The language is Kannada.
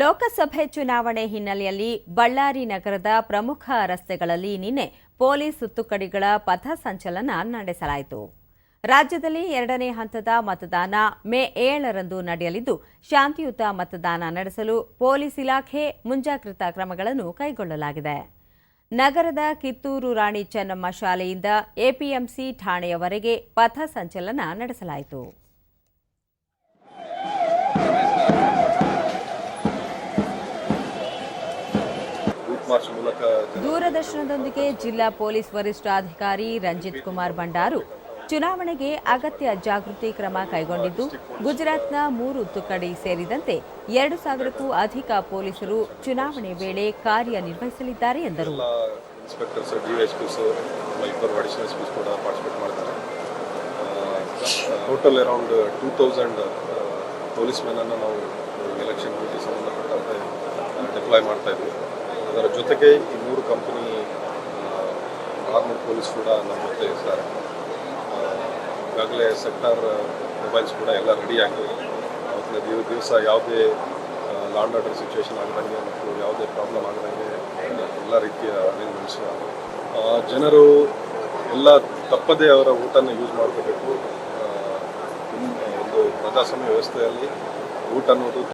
ಲೋಕಸಭೆ ಚುನಾವಣೆ ಹಿನ್ನೆಲೆಯಲ್ಲಿ ಬಳ್ಳಾರಿ ನಗರದ ಪ್ರಮುಖ ರಸ್ತೆಗಳಲ್ಲಿ ನಿನ್ನೆ ಪೊಲೀಸ್ ಸುತ್ತುಕಡಿಗಳ ಪಥ ಸಂಚಲನ ನಡೆಸಲಾಯಿತು. ರಾಜ್ಯದಲ್ಲಿ ಎರಡನೇ ಹಂತದ ಮತದಾನ ಮೇ ಏಳರಂದು ನಡೆಯಲಿದ್ದು, ಶಾಂತಿಯುತ ಮತದಾನ ನಡೆಸಲು ಪೊಲೀಸ್ ಇಲಾಖೆ ಮುಂಜಾಗ್ರತಾ ಕ್ರಮಗಳನ್ನು ಕೈಗೊಳ್ಳಲಾಗಿದೆ. ನಗರದ ಕಿತ್ತೂರು ರಾಣಿ ಚೆನ್ನಮ್ಮ ಶಾಲೆಯಿಂದ ಎಪಿಎಂಸಿ ಠಾಣೆಯವರೆಗೆ ಪಥ ಸಂಚಲನ ನಡೆಸಲಾಯಿತು. ದೂರದರ್ಶನದೊಂದಿಗೆ ಜಿಲ್ಲಾ ಪೊಲೀಸ್ ವರಿಷ್ಠಾಧಿಕಾರಿ ರಂಜಿತ್ ಕುಮಾರ್ ಭಂಡಾರು ಚುನಾವಣೆಗೆ ಅಗತ್ಯ ಜಾಗೃತಿ ಕ್ರಮ ಕೈಗೊಂಡಿದ್ದು ಗುಜರಾತ್ನ ಮೂರು ತುಕಡಿ ಸೇರಿದಂತೆ ಎರಡು ಸಾವಿರಕ್ಕೂ ಅಧಿಕ ಪೊಲೀಸರು ಚುನಾವಣೆ ವೇಳೆ ಕಾರ್ಯನಿರ್ವಹಿಸಲಿದ್ದಾರೆ ಎಂದರು. Total around two thousand police ಮೆನನ್ನು ನಾವು ಎಲೆಕ್ಷನ್ ಡ್ಯೂಟಿ ಸಂಬಂಧಪಟ್ಟಂತೆ ಡಿಪ್ಲಾಯ್ ಮಾಡ್ತಾ ಇದ್ವಿ. ಅದರ ಜೊತೆಗೆ ಈ ಮೂರು ಕಂಪನಿ ಆರ್ಮಡ್ ಪೊಲೀಸ್ ಕೂಡ ನಮ್ಮ ಜೊತೆ ಆ, ಈಗಾಗಲೇ ಸೆಕ್ಟರ್ ಮೊಬೈಲ್ಸ್ ಕೂಡ ಎಲ್ಲ ರೆಡಿ ಆಗಿವೆ ದಿವ ದಿವಸ ಯಾವುದೇ ಲಾಂಡ್ ಆರ್ಡರ್ ಸಿಚುವೇಶನ್ ಆಗದಂಗೆ ಮತ್ತು ಯಾವುದೇ ಪ್ರಾಬ್ಲಮ್ ಆಗದಂಗೆ ಎಲ್ಲ ರೀತಿಯ ಅರೇಂಜ್ಮೆಂಟ್ಸ್ ಜನರು ಎಲ್ಲ ತಪ್ಪದೇ ಅವರ ಊಟನ ಯೂಸ್ ಮಾಡ್ಕೋಬೇಕು. ಒಂದು ಪ್ರಜಾಸ್ವಾಮ್ಯ ವ್ಯವಸ್ಥೆಯಲ್ಲಿ ಊಟ ಅನ್ನೋದು